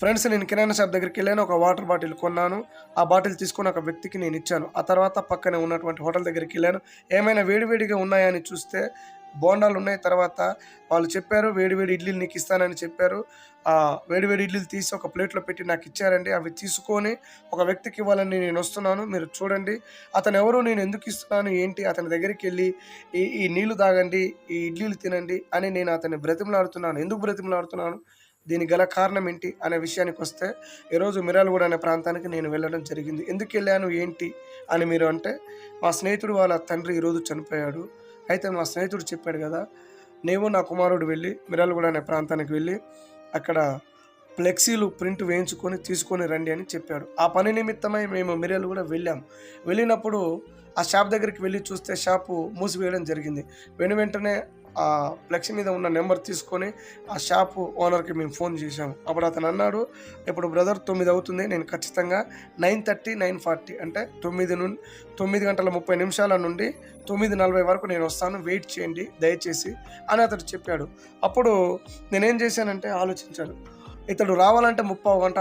Friends నేను కిరాణా shop దగ్గరికి వెళ్ళాను ఒక వాటర్ బాటిల్ కొన్నాను. ఆ బాటిల్ తీసుకొని ఒక వ్యక్తికి నేను ఇచ్చాను. ఆ తర్వాత పక్కనే ఉన్నటువంటి హోటల్ దగ్గరికి వెళ్ళాను. ఏమైనా వేడివేడిగా ఉన్నాయని చూస్తే బోండాలు ఉన్నాయి. తర్వాత వాళ్ళు చెప్పారు వేడివేడి ఇడ్లీలు నీకు ఇస్తానని చెప్పారు. ఆ వేడివేడి ఇడ్లీలు తీసి ఒక ప్లేట్లో పెట్టి నాకు ఇచ్చారండి. అవి తీసుకొని ఒక వ్యక్తికి ఇవ్వాలని నేను వస్తున్నాను. మీరు చూడండి. అతను ఎవరు నేను ఎందుకు ఇస్తున్నాను ఏంటి? అతని దగ్గరికి వెళ్ళి ఈ ఈ నీళ్ళు తాగండి ఈ ఇడ్లీలు తినండి అని నేను అతన్ని బ్రతిమలాడుతున్నాను. ఎందుకు బ్రతిమలాడుతున్నాను? దీనికి గల కారణం ఏంటి అనే విషయానికి వస్తే ఈరోజు మిరాలగూడ అనే ప్రాంతానికి నేను వెళ్ళడం జరిగింది. ఎందుకు వెళ్ళాను? ఏంటి? అని మీరు అంటే మా స్నేహితుడు వాళ్ళ తండ్రి ఈరోజు చనిపోయాడు. అయితే మా స్నేహితుడు చెప్పాడు కదా నేను నా కుమారుడు వెళ్ళి మిరాలగూడ అనే ప్రాంతానికి వెళ్ళి అక్కడ ఫ్లెక్సీలు ప్రింట్ వేయించుకొని తీసుకొని రండి అని చెప్పాడు. ఆ పని నిమిత్తమై మేము మిరియల్ కూడా వెళ్ళాం. వెళ్ళినప్పుడు ఆ షాప్ దగ్గరికి వెళ్ళి చూస్తే షాపు మూసివేయడం జరిగింది. వెను వెంటనే ఆ ఫ్లెక్సీ మీద ఉన్న నెంబర్ తీసుకొని ఆ షాపు ఓనర్కి మేము ఫోన్ చేశాము. అప్పుడు అతను అన్నాడు ఇప్పుడు బ్రదర్ తొమ్మిది అవుతుంది నేను ఖచ్చితంగా నైన్ థర్టీ నైన్ ఫార్టీ అంటే తొమ్మిది నుండి తొమ్మిది గంటల ముప్పై నిమిషాల నుండి తొమ్మిది నలభై వరకు నేను వస్తాను వెయిట్ చేయండి దయచేసి అని అతడు చెప్పాడు. అప్పుడు నేనేం చేశానంటే ఆలోచించాను. ఇతడు రావాలంటే ముప్పై గంట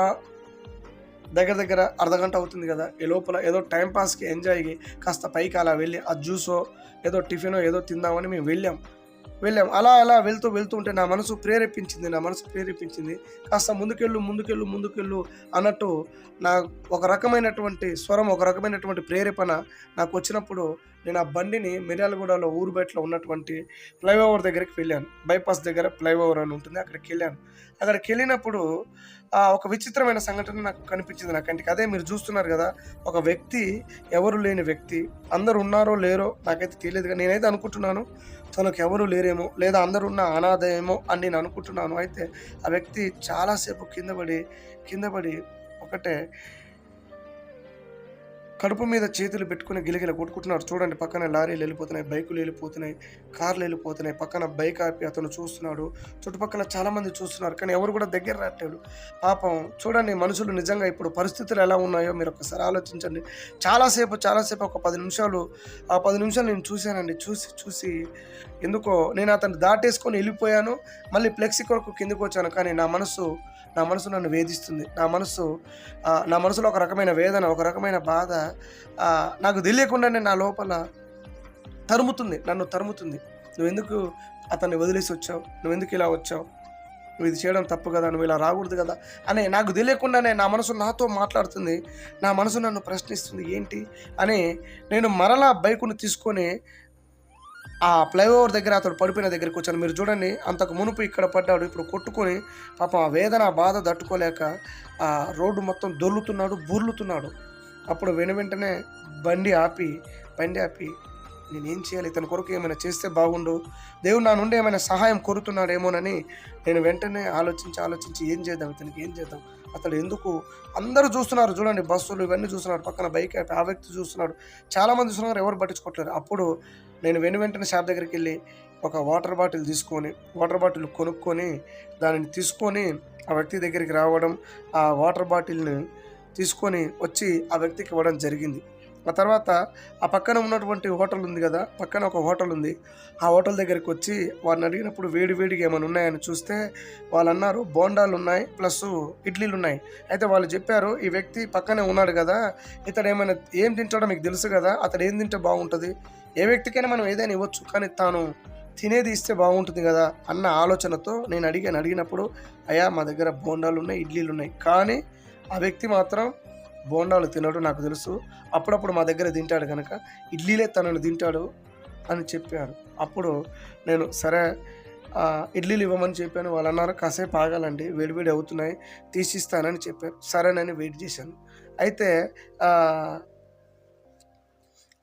దగ్గర దగ్గర అర్ధగంట అవుతుంది కదా ఈ లోపల ఏదో టైంపాస్కి ఎంజాయ్కి కాస్త పైకి అలా వెళ్ళి ఆ జ్యూసో ఏదో టిఫినో ఏదో తిందామని మేము వెళ్ళాం. వెళ్ళాం. అలా అలా వెళ్తూ వెళ్తూ ఉంటే నా మనసు ప్రేరేపించింది నా మనసు ప్రేరేపించింది. కాస్త ముందుకెళ్ళు ముందుకెళ్ళు ముందుకెళ్ళు అన్నట్టు నా ఒక రకమైనటువంటి స్వరం ఒక రకమైనటువంటి ప్రేరేపణ నాకు వచ్చినప్పుడు నేను ఆ బండిని మిర్యాలగూడలో ఊరు బయటలో ఉన్నటువంటి ఫ్లైఓవర్ దగ్గరికి వెళ్ళాను. బైపాస్ దగ్గర ఫ్లైఓవర్ అని ఉంటుంది. అక్కడికి వెళ్ళాను. అక్కడికి వెళ్ళినప్పుడు ఒక విచిత్రమైన సంఘటన నాకు కనిపించింది నా కంటికి. అదే మీరు చూస్తున్నారు కదా ఒక వ్యక్తి ఎవరు లేని వ్యక్తి అందరు ఉన్నారో లేరో నాకైతే తెలియదు కానీ నేనైతే అనుకుంటున్నాను తనకు ఎవరు లేరేమో లేదా అందరు ఉన్న అనాథయేమో అని నేను అనుకుంటున్నాను. అయితే ఆ వ్యక్తి చాలాసేపు కింద పడి కింద పడి ఒకటే కడుపు మీద చేతులు పెట్టుకుని గిలగిల కొట్టుకుంటున్నారు. చూడండి పక్కన లారీలు వెళ్ళిపోతున్నాయి బైకులు వెళ్ళిపోతున్నాయి కార్లు వెళ్ళిపోతున్నాయి. పక్కన బైక్ ఆపి అతను చూస్తున్నాడు. చుట్టుపక్కల చాలామంది చూస్తున్నారు కానీ ఎవరు కూడా దగ్గర రావట్లేదు. పాపం చూడండి మనుషులు నిజంగా ఇప్పుడు పరిస్థితులు ఎలా ఉన్నాయో మీరు ఒకసారి ఆలోచించండి. చాలాసేపు చాలాసేపు ఒక పది నిమిషాలు ఆ పది నిమిషాలు నేను చూశానండి. చూసి చూసి ఎందుకో నేను అతను దాటేసుకొని వెళ్ళిపోయాను. మళ్ళీ ఫ్లెక్సీ కొరకు కిందకు వచ్చాను కానీ నా మనసు నా మనసు నన్ను వేధిస్తుంది. నా మనసు నా మనసులో ఒక రకమైన వేదన ఒక రకమైన బాధ నాకు తెలియకుండానే నా లోపల తరుముతుంది నన్ను తరుముతుంది. నువ్వు ఎందుకు అతన్ని వదిలేసి వచ్చావు? నువ్వు ఎందుకు ఇలా వచ్చావు? నువ్వు ఇది చేయడం తప్పు కదా నువ్వు ఇలా రాకూడదు కదా అని నాకు తెలియకుండానే నా మనసు నాతో మాట్లాడుతుంది నా మనసు నన్ను ప్రశ్నిస్తుంది ఏంటి అని నేను మరలా బైకును తీసుకొని ఆ ఫ్లైఓవర్ దగ్గర అతడు పడిపోయిన దగ్గరికి వచ్చాను. మీరు చూడండి అంతకు మునుపు ఇక్కడ పడ్డాడు ఇప్పుడు కొట్టుకొని పాపం ఆ వేదన బాధ తట్టుకోలేక ఆ రోడ్డు మొత్తం దొర్లుతున్నాడు బుర్లుతున్నాడు. అప్పుడు వెను వెంటనే బండి ఆపి బండి ఆపి నేనేం చేయాలి? ఇతని కొరకు ఏమైనా చేస్తే బాగుండు. దేవుడు నా నుండి ఏమైనా సహాయం కోరుతున్నాడేమోనని నేను వెంటనే ఆలోచించి ఆలోచించి ఏం చేద్దాం? ఇతనికి ఏం చేద్దాం? అతడు ఎందుకు? అందరూ చూస్తున్నారు చూడండి బస్సులు ఇవన్నీ చూస్తున్నారు. పక్కన బైక్ ఆపి ఆ వ్యక్తి చూస్తున్నాడు. చాలామంది చూస్తున్నారు ఎవరు పట్టించుకోవట్లేదు. అప్పుడు నేను వెను వెంటనే షాప్ దగ్గరికి వెళ్ళి ఒక వాటర్ బాటిల్ తీసుకొని వాటర్ బాటిల్ కొనుక్కొని దానిని తీసుకొని ఆ వ్యక్తి దగ్గరికి రావడం ఆ వాటర్ బాటిల్ని తీసుకొని వచ్చి ఆ వ్యక్తికి ఇవ్వడం జరిగింది. ఆ తర్వాత ఆ పక్కన ఉన్నటువంటి హోటల్ ఉంది కదా పక్కన ఒక హోటల్ ఉంది. ఆ హోటల్ దగ్గరికి వచ్చి వారిని అడిగినప్పుడు వేడి వేడిగా ఏమైనా ఉన్నాయని చూస్తే వాళ్ళు అన్నారు బోండాలు ఉన్నాయి ప్లస్ ఇడ్లీలు ఉన్నాయి. అయితే వాళ్ళు చెప్పారు ఈ వ్యక్తి పక్కనే ఉన్నాడు కదా ఇతడు ఏమైనా ఏం తింటాడో మీకు తెలుసు కదా అతడు ఏం తింటే బాగుంటుంది? ఏ వ్యక్తికైనా మనం ఏదైనా ఇవ్వచ్చు కానీ తాను తినేది ఇస్తే బాగుంటుంది కదా అన్న ఆలోచనతో నేను అడిగాను. అడిగినప్పుడు అయ్యా మా దగ్గర బోండాలు ఉన్నాయి ఇడ్లీలు ఉన్నాయి. కానీ ఆ వ్యక్తి మాత్రం బోండాలు తినడు నాకు తెలుసు. అప్పుడప్పుడు మా దగ్గర తింటాడు కనుక ఇడ్లీలే తనను తింటాడు అని చెప్పారు. అప్పుడు నేను సరే ఇడ్లీలు ఇవ్వమని చెప్పాను. వాళ్ళు అన్నారు కాసేపు ఆగాలండి వేడివేడి అవుతున్నాయి తీసిస్తానని చెప్పారు. సరేనని వెయిట్ చేశాను. అయితే ఆ,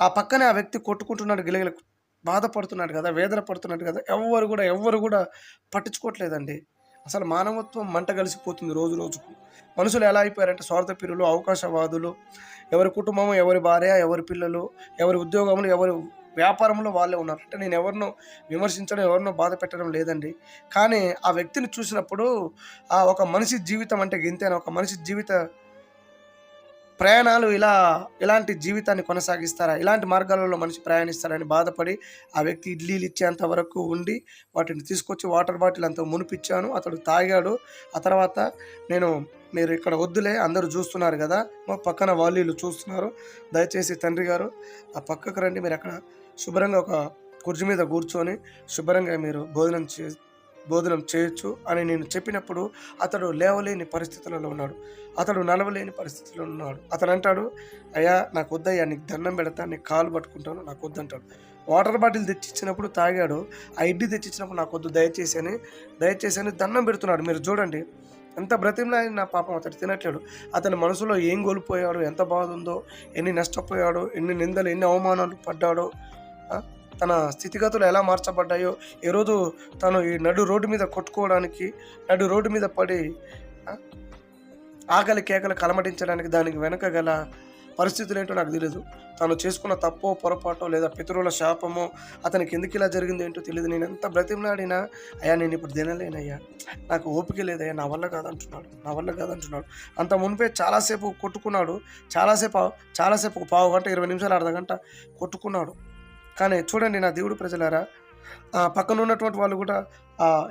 పక్కనే ఆ వ్యక్తి కొట్టుకుంటున్నాడు గిలగిల బాధపడుతున్నాడు కదా వేదన పడుతున్నాడు కదా ఎవ్వరు కూడా ఎవ్వరు కూడా పట్టించుకోవట్లేదండి. అసలు మానవత్వం మంట కలిసిపోతుంది రోజు రోజుకు. మనుషులు ఎలా అయిపోయారంటే స్వార్థప్రియులు అవకాశవాదులు ఎవరి కుటుంబం ఎవరి భార్య ఎవరి పిల్లలు ఎవరి ఉద్యోగములు ఎవరి వ్యాపారంలో వాళ్ళే ఉన్నారు. అంటే నేను ఎవరినో విమర్శించడం ఎవరినో బాధ పెట్టడం లేదండి. కానీ ఆ వ్యక్తిని చూసినప్పుడు ఆ ఒక మనిషి జీవితం అంటే గింతేనా ఒక మనిషి జీవిత ప్రయాణాలు ఇలా ఇలాంటి జీవితాన్ని కొనసాగిస్తారా? ఇలాంటి మార్గాలలో మనిషి ప్రయాణిస్తారని బాధపడి ఆ వ్యక్తి ఇడ్లీలు ఇచ్చేంత వరకు ఉండి వాటిని తీసుకొచ్చి వాటర్ బాటిల్ అంత మునిపిచ్చాను. అతడు తాగాడు. ఆ తర్వాత నేను మీరు ఇక్కడ వద్దులే అందరూ చూస్తున్నారు కదా మా పక్కన వాళ్ళు చూస్తున్నారు. దయచేసి తండ్రి గారు ఆ పక్కకు రండి. మీరు అక్కడ శుభ్రంగా ఒక కుర్చీ మీద కూర్చొని శుభ్రంగా మీరు భోజనం చే భోజనం చేయొచ్చు అని నేను చెప్పినప్పుడు అతడు లేవలేని పరిస్థితులలో ఉన్నాడు. అతడు నడవలేని పరిస్థితిలో ఉన్నాడు. అతను అంటాడు అయ్యా నాకు వద్దయ్యా నీకు దండం పెడతా నీకు కాలు పట్టుకుంటాను నాకు వద్దంటాడు వాటర్ బాటిల్ తెచ్చిచ్చినప్పుడు తాగాడు. ఆ ఇడ్లీ తెచ్చిచ్చినప్పుడు నాకు వద్దు దయచేసి అని దయచేసి అని దండం పెడుతున్నాడు. మీరు చూడండి ఎంత బ్రతిమలాడిన నా పాపం అతడు తినట్లేడు. అతని మనసులో ఏం కోల్పోయాడు ఎంత బాధ ఉందో ఎన్ని నష్టపోయాడో ఎన్ని నిందలు ఎన్ని అవమానాలు పడ్డాడో తన స్థితిగతులు ఎలా మార్చబడ్డాయో ఈరోజు తను ఈ నడు రోడ్డు మీద కొట్టుకోవడానికి నడు రోడ్డు మీద పడి ఆకలి కేకలు కలమటించడానికి దానికి వెనక గల పరిస్థితులు ఏంటో నాకు తెలియదు తను చేసుకున్న తప్పో పొరపాటో లేదా పితరుల శాపమో అతనికి ఎందుకు ఇలా జరిగింది ఏంటో తెలియదు నేను ఎంత బ్రతిమలాడినా అయ్యా నేను ఇప్పుడు తినలేనయ్యా. నాకు ఓపిక లేదయ్యా నా వల్ల కాదంటున్నాడు నా వల్ల కాదంటున్నాడు. అంత మునిపే చాలాసేపు కొట్టుకున్నాడు చాలాసేపు చాలాసేపు పావు గంట ఇరవై నిమిషాలు అర్ధ గంట కొట్టుకున్నాడు. కానీ చూడండి నా దేవుడు ప్రజలారా ఆ పక్కన ఉన్నటువంటి వాళ్ళు కూడా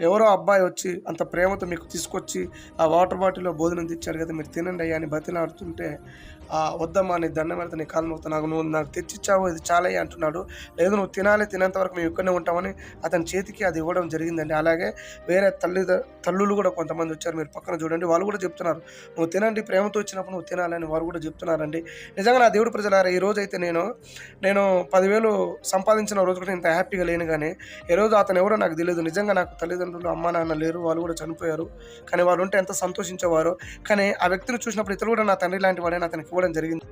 ఎవరో అబ్బాయి వచ్చి అంత ప్రేమతో మీకు తీసుకొచ్చి ఆ వాటర్ బాటిల్లో భోజనం తెచ్చారు కదా మీరు తినండి అయ్యా అని బతిలాడుతుంటే ఆ వద్దమ్మా నీ దండం పెడితే నీ కాలు నవ్వుతా నాకు నువ్వు నాకు తెచ్చిచ్చావు ఇది చాలయ్యా అంటున్నాడు. లేదు నువ్వు తినాలి తినేంత వరకు మేము ఇక్కడనే ఉంటామని అతని చేతికి అది ఇవ్వడం జరిగిందండి. అలాగే వేరే తల్లి తల్లులు కూడా కొంతమంది వచ్చారు మీరు పక్కన చూడండి వాళ్ళు కూడా చెప్తున్నారు నువ్వు తినండి ప్రేమతో వచ్చినప్పుడు నువ్వు తినాలని వారు కూడా చెప్తున్నారండి. నిజంగా నా దేవుడు ప్రజలారా ఈ రోజు అయితే నేను నేను పదివేలు సంపాదించిన రోజు కూడా ఇంత హ్యాపీగా లేను కానీ ఈరోజు రోజు అతను ఎవరో నాకు తెలియదు. నిజంగా నాకు తల్లిదండ్రులు అమ్మా నాన్న లేరు వాళ్ళు కూడా చనిపోయారు. కానీ వాళ్ళు ఉంటే ఎంత సంతోషించేవారో. కానీ ఆ వ్యక్తిని చూసినప్పుడు ఇతరులు కూడా నా తండ్రి లాంటి వాడని అతనికి ఇవ్వడం జరిగింది.